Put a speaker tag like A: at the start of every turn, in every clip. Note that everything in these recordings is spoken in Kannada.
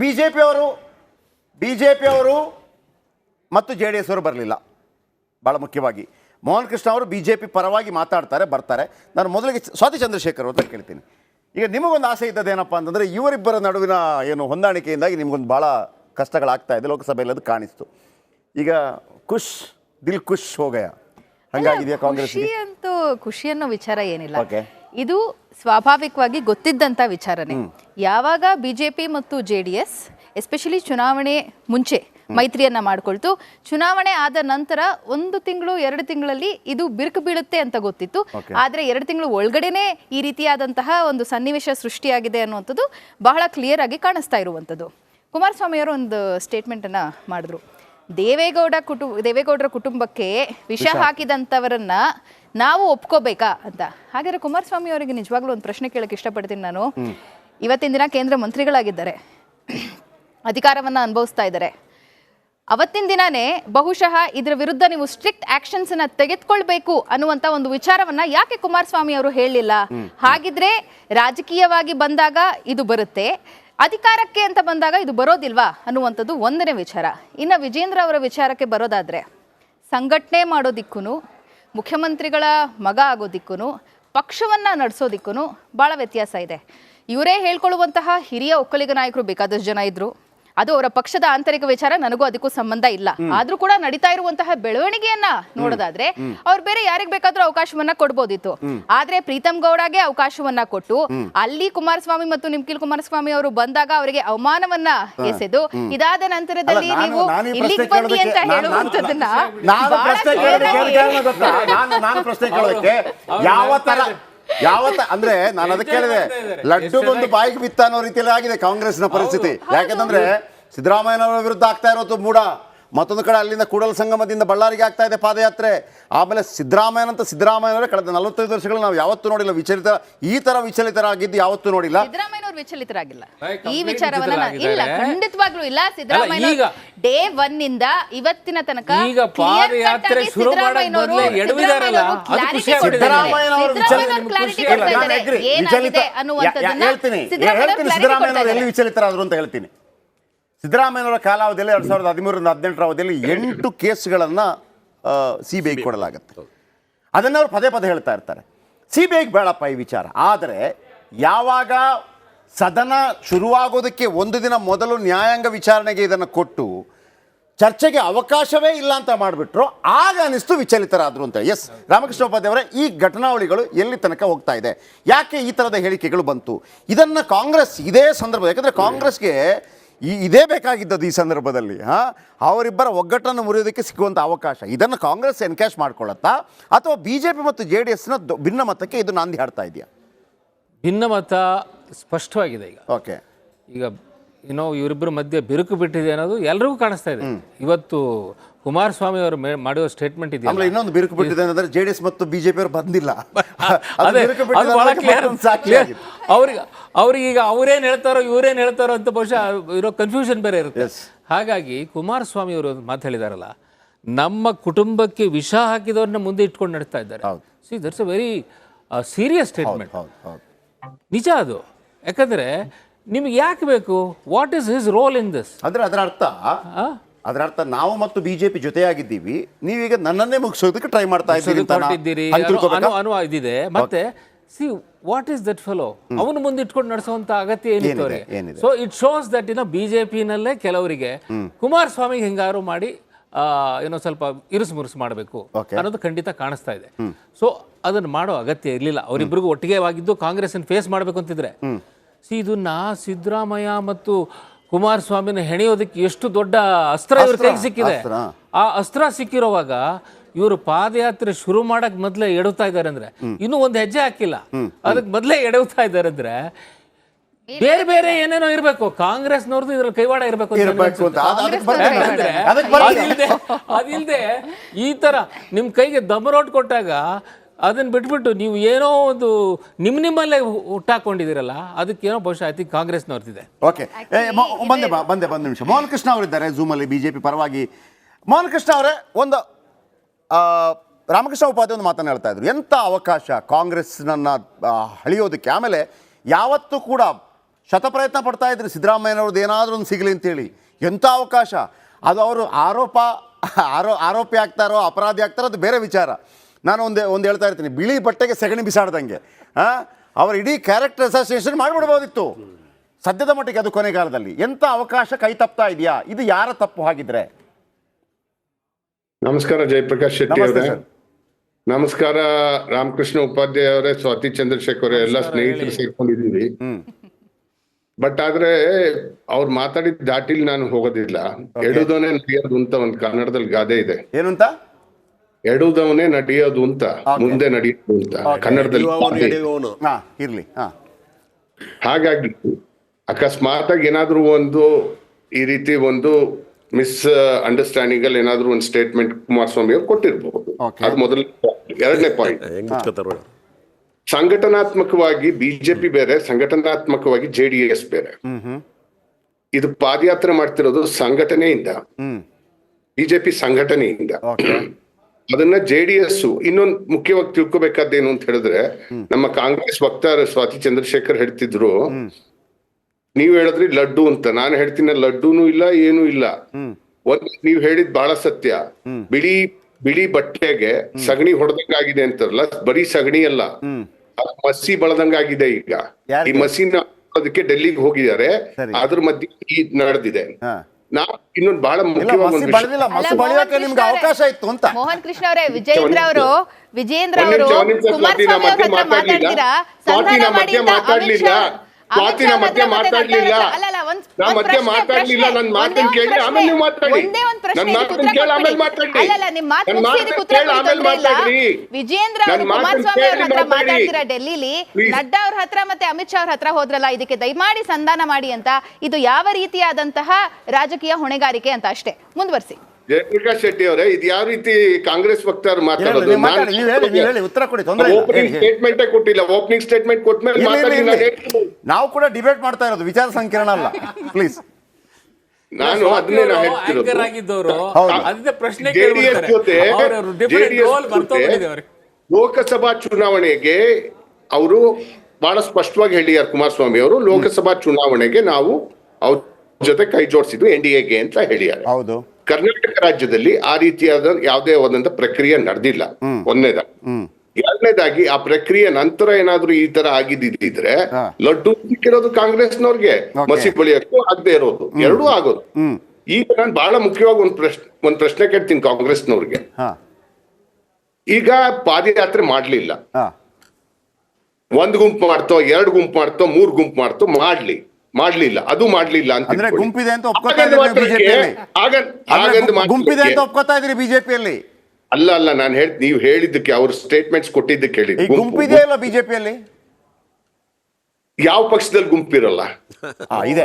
A: ಬಿ ಜೆ ಪಿಯವರು ಬಿ ಜೆ ಪಿಯವರು ಮತ್ತು ಜೆ ಡಿ ಎಸ್ ಅವರು ಬರಲಿಲ್ಲ. ಭಾಳ ಮುಖ್ಯವಾಗಿ. ಮೋಹನ್ ಕೃಷ್ಣ ಅವರು ಬಿ ಜೆ ಪಿ ಪರವಾಗಿ ಮಾತಾಡ್ತಾರೆ ಬರ್ತಾರೆ. ನಾನು ಮೊದಲಿಗೆ ಸ್ವಾತಿ ಚಂದ್ರಶೇಖರ್ ಅಂತ ಕೇಳ್ತೀನಿ. ಈಗ ನಿಮಗೊಂದು ಆಸೆ ಇದ್ದದೇನಪ್ಪ ಅಂತಂದರೆ ಇವರಿಬ್ಬರ ನಡುವಿನ ಏನು ಹೊಂದಾಣಿಕೆಯಿಂದಾಗಿ ನಿಮಗೊಂದು ಭಾಳ ಕಷ್ಟಗಳಾಗ್ತಾ ಇದೆ ಲೋಕಸಭೆಯಲ್ಲಿ ಅದು ಕಾಣಿಸ್ತು. ಈಗ ಖುಷ್ ದಿಲ್ ಖುಷ್ ಹೋಗಯ ಹಂಗಾಗಿದೆಯಾ ಕಾಂಗ್ರೆಸ್ಗೆ
B: ಖುಷಿ ಅಂತೂ ಖುಷಿ ಅನ್ನೋ ವಿಚಾರ ಏನಿಲ್ಲ.
A: Okay.
B: ಇದು ಸ್ವಾಭಾವಿಕವಾಗಿ ಗೊತ್ತಿದ್ದಂಥ ವಿಚಾರನೆ. ಯಾವಾಗ ಬಿಜೆಪಿ ಮತ್ತು ಜೆ ಡಿ ಎಸ್ ಎಸ್ಪೆಷಲಿ ಚುನಾವಣೆ ಮುಂಚೆ ಮೈತ್ರಿಯನ್ನ ಮಾಡಿಕೊಳ್ತು ಚುನಾವಣೆ ಆದ ನಂತರ ಒಂದು ತಿಂಗಳು ಎರಡು ತಿಂಗಳಲ್ಲಿ ಇದು ಬಿರುಕು ಬೀಳುತ್ತೆ ಅಂತ ಗೊತ್ತಿತ್ತು. ಆದರೆ ಎರಡು ತಿಂಗಳು ಒಳಗಡೆನೆ ಈ ರೀತಿಯಾದಂತಹ ಒಂದು ಸನ್ನಿವೇಶ ಸೃಷ್ಟಿಯಾಗಿದೆ ಅನ್ನುವಂಥದ್ದು ಬಹಳ ಕ್ಲಿಯರ್ ಆಗಿ ಕಾಣಿಸ್ತಾ ಇರುವಂಥದ್ದು. ಕುಮಾರಸ್ವಾಮಿಯವರು ಒಂದು ಸ್ಟೇಟ್ಮೆಂಟನ್ನು ಮಾಡಿದ್ರು. ದೇವೇಗೌಡ ಕುಟುಂಬ ದೇವೇಗೌಡರ ಕುಟುಂಬಕ್ಕೆ ವಿಷ ಹಾಕಿದಂಥವರನ್ನ ನಾವು ಒಪ್ಕೋಬೇಕಾ ಅಂತ. ಹಾಗಾದ್ರೆ ಕುಮಾರಸ್ವಾಮಿ ಅವರಿಗೆ ನಿಜವಾಗ್ಲೂ ಒಂದು ಪ್ರಶ್ನೆ ಕೇಳಕ್ಕೆ ಇಷ್ಟಪಡ್ತೀನಿ ನಾನು. ಇವತ್ತಿನ ದಿನ ಕೇಂದ್ರ ಮಂತ್ರಿಗಳಾಗಿದ್ದಾರೆ. ಅಧಿಕಾರವನ್ನ ಅನುಭವಿಸ್ತಾ ಇದ್ದಾರೆ. ಅವತ್ತಿನ ದಿನಾನೇ ಬಹುಶಃ ಇದರ ವಿರುದ್ಧ ನೀವು ಸ್ಟ್ರಿಕ್ಟ್ ಆಕ್ಷನ್ಸ್ ಅನ್ನ ತೆಗೆದುಕೊಳ್ಬೇಕು ಅನ್ನುವಂತ ಒಂದು ವಿಚಾರವನ್ನ ಯಾಕೆ ಕುಮಾರಸ್ವಾಮಿ ಅವರು ಹೇಳಲಿಲ್ಲ ಹಾಗಿದ್ರೆ ರಾಜಕೀಯವಾಗಿ ಬಂದಾಗ ಇದು ಬರುತ್ತೆ. ಅಧಿಕಾರಕ್ಕೆ ಅಂತ ಬಂದಾಗ ಇದು ಬರೋದಿಲ್ವಾ ಅನ್ನುವಂಥದ್ದು ಒಂದನೇ ವಿಚಾರ. ಇನ್ನು ವಿಜೇಂದ್ರ ಅವರ ವಿಚಾರಕ್ಕೆ ಬರೋದಾದರೆ, ಸಂಘಟನೆ ಮಾಡೋದಿಕ್ಕೂ ಮುಖ್ಯಮಂತ್ರಿಗಳ ಮಗ ಆಗೋದಿಕ್ಕೂ ಪಕ್ಷವನ್ನು ನಡೆಸೋದಿಕ್ಕೂ ಭಾಳ ವ್ಯತ್ಯಾಸ ಇದೆ. ಇವರೇ ಹೇಳ್ಕೊಳ್ಳುವಂತಹ ಹಿರಿಯ ಒಕ್ಕಲಿಗ ನಾಯಕರು ಬೇಕಾದಷ್ಟು ಜನ ಇದ್ರು. ಅದು ಅವರ ಪಕ್ಷದ ಆಂತರಿಕ ವಿಚಾರ ನನಗೂ ಅದಕ್ಕೂ ಸಂಬಂಧ ಇಲ್ಲ. ಆದ್ರೂ ಕೂಡ ನಡೀತಾ ಇರುವಂತಹ ಬೆಳವಣಿಗೆಯನ್ನ ನೋಡೋದಾದ್ರೆ ಅವ್ರು ಬೇರೆ ಯಾರಿಗ್ ಬೇಕಾದ್ರೂ ಅವಕಾಶವನ್ನ ಕೊಡ್ಬೋದಿತ್ತು. ಆದ್ರೆ ಪ್ರೀತಮ್ ಗೌಡಗೆ ಅವಕಾಶವನ್ನ ಕೊಟ್ಟು ಅಲ್ಲಿ ಕುಮಾರಸ್ವಾಮಿ ಮತ್ತು ನಿಮ್ಕಿಲ್ ಕುಮಾರಸ್ವಾಮಿ ಅವರು ಬಂದಾಗ ಅವರಿಗೆ ಅವಮಾನವನ್ನ ಎಸೆದು ಇದಾದ ನಂತರದಲ್ಲಿ ನೀವು
A: ನಾನು
B: ಇಲ್ಲಿಗೆ
A: ಪ್ರಶ್ನೆ
B: ಬಂದಿ ಅಂತ ಹೇಳುವಂತದನ್ನ
A: ಯಾವ ತರ ಯಾವ ತ- ಅಂದ್ರೆ ನಾನು ಅದಕ್ಕೆ ಹೇಳಿದೆ ಲಡ್ಡು ಬಂದು ಬಾಯಿಗೆ ಬಿತ್ತ ಅನ್ನೋ ರೀತಿಯಲ್ಲಿ ಆಗಿದೆ ಕಾಂಗ್ರೆಸ್ನ ಪರಿಸ್ಥಿತಿ. ಯಾಕಂದ್ರೆ ಸಿದ್ದರಾಮಯ್ಯನವರ ವಿರುದ್ಧ ಆಗ್ತಾ ಇರೋದು ಮೂಡ ಮತ್ತೊಂದು ಕಡೆ ಅಲ್ಲಿಂದ ಕೂಡಲ ಸಂಗಮದಿಂದ ಬಳ್ಳಾರಿಗೆ ಆಗ್ತಾ ಇದೆ ಪಾದಯಾತ್ರೆ. ಆಮೇಲೆ ಸಿದ್ದರಾಮಯ್ಯನಂತ ಸಿದ್ದರಾಮಯ್ಯನವರೇ ಕಳೆದ ನಲವತ್ತೈದು ವರ್ಷಗಳು ನಾವು ಯಾವತ್ತೂ ನೋಡಿಲ್ಲ ವಿಚಲಿತ ಈ ತರ ವಿಚಲಿತರಾಗಿದ್ದು ಯಾವತ್ತೂ ನೋಡಿಲ್ಲ.
B: ಸಿದ್ದರಾಮಯ್ಯನವರು ವಿಚಲಿತರಾಗಿಲ್ಲ. ಈ ವಿಚಾರವನ್ನ ಇಲ್ಲ. ಖಂಡಿತವಾಗ್ಲೂ ಇಲ್ಲ ಸಿದ್ದರಾಮಯ್ಯ
C: ಈಗ-
B: ಡೇ ಒನ್ನಿಂದ ಇವತ್ತಿನ ತನಕ
C: ಈಗ ಪಾದಯಾತ್ರೆ ಶುರು
A: ಎಲ್ಲಿ ವಿಚಲಿತರಾದ್ರು ಅಂತ ಹೇಳ್ತೀನಿ. ಸಿದ್ದರಾಮಯ್ಯನವರ ಕಾಲಾವಧಿಯಲ್ಲಿ ಎರಡ್ ಸಾವಿರದ ಹದಿಮೂರರಿಂದ ಹದಿನೆಂಟರ ಅವಧಿಯಲ್ಲಿ ಎಂಟು ಕೇಸ್ಗಳನ್ನು ಸಿ ಬಿ ಐಗೆ ಕೊಡಲಾಗುತ್ತೆ. ಅದನ್ನ ಅವ್ರು ಪದೇ ಪದೇ ಹೇಳ್ತಾ ಇರ್ತಾರೆ. ಸಿ ಬಿ ಐಗೆ ಬೇಡಪ್ಪ ಈ ವಿಚಾರ. ಆದರೆ ಯಾವಾಗ ಸದನ ಶುರುವಾಗೋದಕ್ಕೆ ಒಂದು ದಿನ ಮೊದಲು ನ್ಯಾಯಾಂಗ ವಿಚಾರಣೆಗೆ ಇದನ್ನು ಕೊಟ್ಟು ಚರ್ಚೆಗೆ ಅವಕಾಶವೇ ಇಲ್ಲ ಅಂತ ಮಾಡಿಬಿಟ್ರು, ಆಗ ಅನಿಸ್ತು ವಿಚಲಿತರಾದರು ಅಂತ. ಎಸ್ ರಾಮಕೃಷ್ಣ ಉಪಾಧ್ಯಾಯವರ ಈ ಘಟನಾವಳಿಗಳು ಎಲ್ಲಿ ತನಕ ಹೋಗ್ತಾ ಇದೆ? ಯಾಕೆ ಈ ಥರದ ಹೇಳಿಕೆಗಳು ಬಂತು? ಇದನ್ನು ಕಾಂಗ್ರೆಸ್ ಇದೇ ಸಂದರ್ಭ, ಯಾಕಂದರೆ ಕಾಂಗ್ರೆಸ್ಗೆ ಈ, ಇದೇ ಬೇಕಾಗಿದ್ದದ್ದು ಈ ಸಂದರ್ಭದಲ್ಲಿ, ಹಾಂ? ಅವರಿಬ್ಬರ ಒಗ್ಗಟ್ಟನ್ನು ಮುರಿಯೋದಕ್ಕೆ ಸಿಗುವಂಥ ಅವಕಾಶ. ಇದನ್ನು ಕಾಂಗ್ರೆಸ್ ಎನ್ಕ್ಯಾಶ್ ಮಾಡ್ಕೊಳ್ಳುತ್ತಾ? ಅಥವಾ ಬಿ ಜೆ ಪಿ ಮತ್ತು ಜೆ ಡಿ ಎಸ್ನ ಭಿನ್ನ ಮತಕ್ಕೆ ಇದು ನಾಂದಿ ಹಾಡ್ತಾ ಇದೆಯಾ?
C: ಭಿನ್ನಮತ ಸ್ಪಷ್ಟವಾಗಿದೆ ಈಗ.
A: ಓಕೆ
C: ಈಗ ಏನೋ ಇವರಿಬ್ಬರ ಮಧ್ಯೆ ಬಿರುಕು ಬಿಟ್ಟಿದೆ ಅನ್ನೋದು ಎಲ್ರಿಗೂ ಕಾಣಿಸ್ತಾ ಇದೆ. ಇವತ್ತು ಕುಮಾರಸ್ವಾಮಿ ಅವರು ಮೇ- ಮಾಡಿರೋ ಸ್ಟೇಟ್ಮೆಂಟ್
A: ಆಮೇಲೆ
C: ಇದೆಯಲ್ಲ
A: ಇನ್ನೊಂದು ಬಿರುಕು ಬಿಟ್ಟಿದೆ ಅಂದ್ರೆ ಜೆ ಡಿ ಎಸ್ ಮತ್ತು ಬಿ ಜೆ ಅವರು ಬಂದಿಲ್ಲ. ಅದು.
C: ಅವ್ರಿಗೆ ಅವ್ರಿಗೆ ಈಗ ಅವರೇನು ಹೇಳ್ತಾರೋ ಇವರೇನು ಹೇಳ್ತಾರೋ ಅಂತ ಬಹುಶಃ ಇರೋ ಕನ್ಫ್ಯೂಷನ್ ಬೇರೆ ಇರುತ್ತೆ. ಹಾಗಾಗಿ ಕುಮಾರಸ್ವಾಮಿ ಅವರು ಮಾತು ಹೇಳಿದಾರಲ್ಲ ನಮ್ಮ ಕುಟುಂಬಕ್ಕೆ ವಿಷ ಹಾಕಿದವ್ರನ್ನ ಮುಂದೆ ಇಟ್ಕೊಂಡು ನಡ್ತಾ ಇದ್ದಾರೆ. See that's a very serious statement ನಿಜ ಅದು. ಯಾಕಂದ್ರೆ ನಿಮ್ಗೆ ಯಾಕೆ ಬೇಕು? What is his role in this
A: ಅಂದ್ರೆ ಅದರ ಅರ್ಥ ಅದರ ಅರ್ಥ ನಾವು ಮತ್ತು ಬಿಜೆಪಿ ಜೊತೆಯಾಗಿದ್ದೀವಿ. ನೀವೀಗ ನನ್ನನ್ನೇ ಮುಗಿಸೋದಕ್ಕೆ ಟ್ರೈ ಮಾಡ್ತಾ ಇದ್ದೀರಿ ಅಂತ ನಾ-
C: ಹೊರಟಿದ್ದೀರಿ.
A: ಹಂಗ್ ತಿಳ್ಕೊಬೇಕಾ?
C: ಅನು ಅನು ಇದಿದೆ ಮತ್ತೆ see what is that fellow ಅವನ ಮುಂದೆ ಇಟ್ಕೊಂಡು ನಡೆಸುವಂತ ಅಗತ್ಯ ಏನಿತ್ತು
A: ಏನಿದೆ,
C: ಸೊ ಇಟ್ ಶೋಸ್ ದಟ್ ಏನೋ ಬಿಜೆಪಿನಲ್ಲೇ ಕೆಲವರಿಗೆ ಕುಮಾರಸ್ವಾಮಿಗೆ ಹೆಂಗಾರು ಮಾಡಿ ಏನೋ ಸ್ವಲ್ಪ ಇರುಸು ಮುರುಸು ಮಾಡಬೇಕು ಅನ್ನೋದು ಖಂಡಿತ ಕಾಣಿಸ್ತಾ ಇದೆ. ಸೊ ಅದನ್ನ ಮಾಡೋ ಅಗತ್ಯ ಇರಲಿಲ್ಲ. ಅವರಿಬ್ಬರಿಗೂ ಒಟ್ಟಿಗೆ ಆಗಿದ್ದು ಕಾಂಗ್ರೆಸ್ ಫೇಸ್ ಮಾಡಬೇಕು ಅಂತಿದ್ರೆ. ಸಿ ಇದನ್ನ ಸಿದ್ದರಾಮಯ್ಯ ಮತ್ತು ಕುಮಾರಸ್ವಾಮಿನ ಹೆಣೆಯೋದಕ್ಕೆ ಎಷ್ಟು ದೊಡ್ಡ ಅಸ್ತ್ರ ಇವ್ರ ಕೈಗೆ ಸಿಕ್ಕಿದೆ. ಆ ಅಸ್ತ್ರ ಸಿಕ್ಕಿರೋವಾಗ ಇವರು ಪಾದಯಾತ್ರೆ ಶುರು ಮಾಡಕ್ ಮೊದ್ಲೇ ಎಡುತ್ತಾ ಇದ್ದಾರೆ ಅಂದ್ರೆ ಇನ್ನೂ ಒಂದು ಹೆಜ್ಜೆ ಹಾಕಿಲ್ಲ. ಅದಕ್ಕೆ ಮೊದಲೇ ಎಡವ್ತಾ ಇದ್ದಾರೆ ಅಂದ್ರೆ ಬೇರೆ ಬೇರೆ ಏನೇನೋ ಇರ್ಬೇಕು. ಕಾಂಗ್ರೆಸ್ನವ್ರದ್ದು ಇದ್ರಲ್ಲಿ ಕೈವಾಡ ಇರಬೇಕು
A: ಇರಬೇಕು ಅಂತ. ಅದು- ಅದಕ್ಕೆ ಬರ್ತೀನಿ.
C: ಅಂದ್ರೆ
A: ಅದಕ್ಕೆ ಬರ್ತೀನಿ.
C: ಅದಿಲ್ದೆ ಅದಿಲ್ದೆ ಈ ತರ ನಿಮ್ ಕೈಗೆ ದಮರೋಟ್ ಕೊಟ್ಟಾಗ ಅದನ್ನ ಬಿಟ್ಬಿಟ್ಟು ನೀವು ಏನೋ ಒಂದು ನಿಮ್ ನಿಮ್ಮಲ್ಲೇ ಹುಟ್ಟಾಕೊಂಡಿದ್ದೀರಲ್ಲ ಏನೋ ಬಹುಶಃ ಐತಿ ಕಾಂಗ್ರೆಸ್ ಕಾಂಗ್ರೆಸ್ನವ್ರದ್ದಿದೆ
A: ಓಕೆ ಏ, ಮೊ- ಬಂದೆ ಬಾ ಬಂದೆ ಬಂದು ನಿಮಿಷ. ಮೋಹನ್ ಕೃಷ್ಣ ಅವರಿದ್ದಾರೆ ಝೂಮಲ್ಲಿ ಬಿ ಜೆ ಪಿ ಪರವಾಗಿ. ಮೋಹನ್ ಕೃಷ್ಣ ಅವರೇ ಒಂದು ಆ, ರಾಮಕೃಷ್ಣ ಉಪಾಧ್ಯಾಯ ಒಂದು ಮಾತನ್ನು ಹೇಳ್ತಾ ಇದ್ರು. ಎಂಥ ಅವಕಾಶ ಕಾಂಗ್ರೆಸ್ನನ್ನು ಅಳಿಯೋದಕ್ಕೆ? ಆಮೇಲೆ ಯಾವತ್ತೂ ಕೂಡ ಶತಪ್ರಯತ್ನ ಪಡ್ತಾ ಇದ್ರಿ. ಸಿದ್ದರಾಮಯ್ಯನವ್ರದ್ದು ಏನಾದರೂ ಒಂದು ಸಿಗಲಿ ಅಂತೇಳಿ. ಎಂಥ ಅವಕಾಶ? ಅದು ಅವರು ಆರೋಪ ಆರೋ ಆರೋಪಿ ಆಗ್ತಾರೋ ಅಪರಾಧಿ ಆಗ್ತಾರೋ ಅದು ಬೇರೆ ವಿಚಾರ. ನಾನು ಒಂದು ಒಂದು ಹೇಳ್ತಾ ಇರ್ತೀನಿ. ಬಿಳಿ ಬಟ್ಟೆಗೆ ಸೆಗಣಿ ಬಿಸಾಡ್ದಂಗೆ ಹಾಂ ಅವ್ರ ಇಡೀ ಕ್ಯಾರೆಕ್ಟರ್ ಅಸೋಸಿಯೇಷನ್ ಮಾಡಿಬಿಡ್ಬೋದಿತ್ತು. ಸದ್ಯದ ಮಟ್ಟಿಗೆ ಅದು ಕೊನೆಗಾಲದಲ್ಲಿ ಎಂಥ ಅವಕಾಶ ಕೈ ತಪ್ತಾ ಇದೆಯಾ? ಇದು ಯಾರ ತಪ್ಪು ಹಾಗಿದ್ರೆ?
D: ನಮಸ್ಕಾರ ಜಯಪ್ರಕಾಶ್ ಶೆಟ್ಟಿ ಅವರೇ. ನಮಸ್ಕಾರ ರಾಮಕೃಷ್ಣ ಉಪಾಧ್ಯಾಯ ಅವರೇ ಸ್ವಾತಿ ಚಂದ್ರಶೇಖರ್ ಅವರೇ ಎಲ್ಲ ಸ್ನೇಹಿತರು ಸೇರ್ಕೊಂಡಿದೀವಿ ಬಟ್ ಆದ್ರೆ ಅವ್ರು ಮಾತಾಡಿದ ದಾಟಿಲಿ ನಾನು ಹೋಗೋದಿಲ್ಲ. ಎಡುದವನೇ ನಡೆಯೋದು ಅಂತ ಒಂದು ಕನ್ನಡದಲ್ಲಿ ಗಾದೆ ಇದೆ.
A: ಏನಂತ? ಅಂತ
D: ಎಡುದವನೇ ನಡೆಯೋದು ಅಂತ ಮುಂದೆ ನಡೆಯೋದು ಅಂತ ಕನ್ನಡದಲ್ಲಿ
A: ಇರ್ಲಿ.
D: ಹಾಗಾಗಿ ಅಕಸ್ಮಾತ್ ಆಗಿ ಏನಾದ್ರೂ ಒಂದು ಈ ರೀತಿ ಒಂದು ಮಿಸ್ ಅಂಡರ್ಸ್ಟ್ಯಾಂಡಿಂಗ್ ಅಲ್ಲಿ ಏನಾದ್ರೂ ಒಂದು ಸ್ಟೇಟ್ಮೆಂಟ್ ಕುಮಾರಸ್ವಾಮಿ ಅವ್ರು ಕೊಟ್ಟಿರಬಹುದು. ಅದು ಮೊದಲ ಎರಡನೇ ಪಾಯಿಂಟ್ ಸಂಘಟನಾತ್ಮಕವಾಗಿ ಬಿಜೆಪಿ ಬೇರೆ ಸಂಘಟನಾತ್ಮಕವಾಗಿ ಜೆ ಡಿ ಎಸ್ ಬೇರೆ ಇದು ಪಾದಯಾತ್ರೆ ಮಾಡ್ತಿರೋದು ಸಂಘಟನೆಯಿಂದ. ಬಿಜೆಪಿ ಸಂಘಟನೆಯಿಂದ. ಅದನ್ನ ಜೆ ಡಿ ಎಸ್ ಇನ್ನೊಂದು ಮುಖ್ಯವಾಗಿ ತಿಳ್ಕೊಬೇಕಾದ್ದೇನು ಅಂತ ಹೇಳಿದ್ರೆ ನಮ್ಮ ಕಾಂಗ್ರೆಸ್ ವಕ್ತಾರ ಸ್ವಾತಿ ಚಂದ್ರಶೇಖರ್ ಹೇಳ್ತಿದ್ರು ನೀವ್ ಹೇಳಿದ್ರಿ ಲಡ್ಡು ಅಂತ. ನಾನು ಹೇಳ್ತೀನಿ ಲಡ್ಡೂನು ಇಲ್ಲ ಏನೂ ಇಲ್ಲ. ಒಂದ್ ನೀವ್ ಹೇಳಿದ್ ಬಹಳ ಸತ್ಯ. ಬಿಳಿ ಬಿಳಿ ಬಟ್ಟೆಗೆ ಸಗಣಿ ಹೊಡೆದಂಗಾಗಿದೆ ಅಂತಾರಲ್ಲ ಬರೀ ಸಗಣಿ ಅಲ್ಲ. ಅದು ಮಸಿ ಬಳದಂಗಾಗಿದೆ ಈಗ? ಈ ಮಸಿನ ಅದಕ್ಕೆ ಡೆಲ್ಲಿಗೆ ಹೋಗಿದ್ದಾರೆ. ಅದ್ರ ಮಧ್ಯೆ ಈ ನಡೆದಿದೆ. ನಾ ಇನ್ನೊಂದು ಬಹಳ
B: ಅವರೇ-
A: ಅವಕಾಶ ಇತ್ತು ಅಂತ.
B: ಮೋಹನ್ ಕೃಷ್ಣ ಅವರೇ ವಿಜಯೇಂದ್ರ ಅವರು
D: ವಿಜಯೇಂದ್ರ
B: ಅವರು ಕುಮಾರಸ್ವಾಮಿ ಅವ್ರ ಹತ್ರ
D: ಮಾತಾಡ್ಲಿಲ್ಲ.
B: ಮಾತಾಡ್ತೀರಾ? ಸಂಧಾನ ಮಾಡಿ
D: ಮಧ್ಯೆ. ಸ್ವಾತಿ, ನಾ ಮಧ್ಯೆ
B: ಹತ್ರ
D: ಮಾತಾಡ್ಲಿಲ್ಲ.
B: ಅಲ್ಲ, ಅಲ್ಲ, ಒಂದ್-
D: ನಾ
B: ಒಂದ್
D: ಮಾತಾಡ್ಲಿಲ್ಲ
B: ಪ್ರಶ್ನೆ.
D: ನನ್ ಮಾತನ್ನ ಕೇಳಿ. ಆಮೇಲೆ ನೀವು ಮಾತಾಡಿ ನನ್ ಮಾತನ್ನ ಕೇಳಿ ಆಮೇಲೆ ಮಾತಾಡಿ ನನ್ ಮಾತನ್ನ ಕೇಳಿ ಆಮೇಲೆ. ಮಾತಾಡ್ರಿ
B: ವಿಜೇಂದ್ರ ಅವರು ಕುಮಾರಸ್ವಾಮಿ ಅವ್ರ ಹತ್ರ ಮಾತಾಡ್ತಿರ ಡೆಲ್ಲಿಲಿ. ನಡ್ಡಾ ಅವ್ರ ಹತ್ರ ಮತ್ತೆ ಅಮಿತ್ ಶಾ ಅವ್ರ ಹತ್ರ ಹೋದ್ರಲ್ಲ ಇದಕ್ಕೆ ದಯಮಾಡಿ ಸಂಧಾನ ಮಾಡಿ ಅಂತ ಇದು ಯಾವ ರೀತಿಯಾದಂತಹ ರಾಜಕೀಯ ಹೊಣೆಗಾರಿಕೆ ಅಂತ ಅಷ್ಟೇ ಮುಂದುವರಿಸಿ
D: ಜಯಪ್ರಕಾಶ್ ಶೆಟ್ಟಿ ಅವರೇ ಇದು ಯಾವ ರೀತಿ ಕಾಂಗ್ರೆಸ್ ವಕ್ತಾರ ಮಾತಾಡೋದು?
A: ನೀವು ನೀವು ನೀವು ಉತ್ತರ ಕೊಡಿ, ತೊಂದ್ರೆ
D: ಓಪನಿಂಗ್. ಸ್ಟೇಟ್ಮೆಂಟ್ ಕೊಟ್ಟಿಲ್ಲ ಓಪನಿಂಗ್ ಸ್ಟೇಟ್ಮೆಂಟ್ ಕೊಟ್ಮೇಲೆ ಮಾತಾಡಿ.
A: ನಾವು ಕೂಡ ಡಿಬೇಟ್ ಮಾಡ್ತಾ ಇರೋದು ವಿಚಾರ ಸಂಕಿರಣ ಅಲ್ಲ. ಪ್ಲೀಸ್
D: ನಾನು ಅದನ್ನೇ ನಾನು ಹೇಳ್ತಿರೋದು.
C: ಪ್ರಶ್ನೆ
D: ಜೆಡಿಎಸ್ ಜೊತೆ ಲೋಕಸಭಾ ಚುನಾವಣೆಗೆ ಅವರು ಬಹಳ ಸ್ಪಷ್ಟವಾಗಿ ಹೇಳಿದ್ದಾರೆ ಕುಮಾರಸ್ವಾಮಿ ಅವರು. ಲೋಕಸಭಾ ಚುನಾವಣೆಗೆ ನಾವು ಅವ್ರ ಜೊತೆ ಕೈ ಜೋಡಿಸಿದ್ವಿ ಎನ್ ಡಿ ಎಗೆ ಅಂತ ಹೇಳಿದ್ದಾರೆ.
A: ಹೌದು.
D: ಕರ್ನಾಟಕ ರಾಜ್ಯದಲ್ಲಿ ಆ ರೀತಿಯಾದ ಯಾವುದೇ ಒಂದಂತ ಪ್ರಕ್ರಿಯೆ ನಡೆದಿಲ್ಲ. ಒಂದನೇದಾಗಿ ಎರಡನೇದಾಗಿ ಆ ಪ್ರಕ್ರಿಯೆ ನಂತರ ಏನಾದ್ರೂ ಈ ತರ ಆಗಿದ್ದಿದ್ರೆ. ಲಡ್ಡು ಸಿಕ್ಕಿರೋದು ಕಾಂಗ್ರೆಸ್ನವ್ರಿಗೆ. ಮಸಿ ಬಳಿಯಕ್ಕೂ ಆಗದೆ ಇರೋದು. ಎರಡೂ ಆಗೋದು. ಈಗ ನಾನು ಬಹಳ ಮುಖ್ಯವಾಗಿ ಒಂದ್ ಪ್ರಶ್ನೆ ಒಂದ್ ಪ್ರಶ್ನೆ ಕೇಳ್ತೀನಿ ಕಾಂಗ್ರೆಸ್ನವ್ರಿಗೆ. ಈಗ ಪಾದಯಾತ್ರೆ ಮಾಡ್ಲಿಲ್ಲ. ಒಂದ್ ಗುಂಪು ಮಾಡ್ತೋ ಎರಡ್ ಗುಂಪು ಮಾಡ್ತೋ ಮೂರ್ ಗುಂಪು ಮಾಡ್ತೋ ಮಾಡ್ಲಿ. ಮಾಡ್ಲಿಲ್ಲ ಅದು ಮಾಡ್ಲಿಲ್ಲ ಅಂತ
A: ಅಂದ್ರೆ. ಗುಂಪಿದೆ ಅಂತ ಒಪ್ಕೊತಾ ಇದ್ದೀರಿ ಬಿಜೆಪಿಯಲ್ಲಿ. ಗುಂಪಿದೆ ಅಂತ
D: ಮಾತ್ರಕ್ಕೆ-
A: ಒಪ್ಕೊತಾ ಇದ್ದೀರಿ ಬಿಜೆಪಿಯಲ್ಲಿ.
D: ಅಲ್ಲ ಅಲ್ಲ ನಾನು ಹೇಳ್ ನೀವು ಹೇಳಿದ್ದಕ್ಕೆ ಅವ್ರ ಸ್ಟೇಟ್ಮೆಂಟ್ಸ್ ಕೊಟ್ಟಿದ್ದಕ್ಕೆ ಹೇಳಿ.
A: ಗುಂಪಿದೆ ಇಲ್ಲ ಬಿಜೆಪಿಯಲ್ಲಿ?
D: ಯಾವ ಪಕ್ಷದಲ್ಲಿ ಗುಂಪಿರಲ್ಲ?
A: ಇದೆ.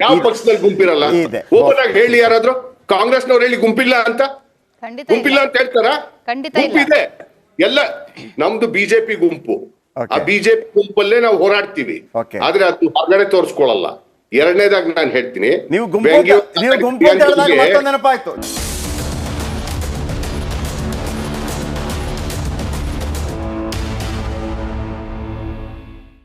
D: ಯಾವ ಪಕ್ಷದಲ್ಲಿ ಗುಂಪಿರಲ್ಲ. ಓಪನ್ ಆಗಿ ಹೇಳಿ ಯಾರಾದ್ರೂ? ಕಾಂಗ್ರೆಸ್ನವ್ರು ಹೇಳಿ ಗುಂಪಿಲ್ಲ ಅಂತ?
B: ಖಂಡಿತ
D: ಗುಂಪಿಲ್ಲ
B: ಇಲ್ಲ
D: ಅಂತ ಹೇಳ್ತಾರ. ಗುಂಪಿದೆ. ಎಲ್ಲ ನಮ್ದು ಬಿಜೆಪಿ ಗುಂಪು. ಆ ಬಿಜೆಪಿ ಗುಂಪಲ್ಲೇ ನಾವು ಹೋರಾಡ್ತೀವಿ. ಆದ್ರೆ ಅದು ಹೊರಗಡೆ ತೋರಿಸ್ಕೊಳ್ಳಲ್ಲ ಎರಡನೇದಾಗಿ ನಾನು ಹೇಳ್ತೀನಿ.
A: ನೀವು ಗುಂಪು ನೀವು ಗುಂಪು ಅಂತ ಹೇಳಿದಾಗ
D: ಪ್ರಿಯಾಂಕರ್ಗೆ-
A: ಮತ್ತೊಂದು ನೆನಪಾಯ್ತು.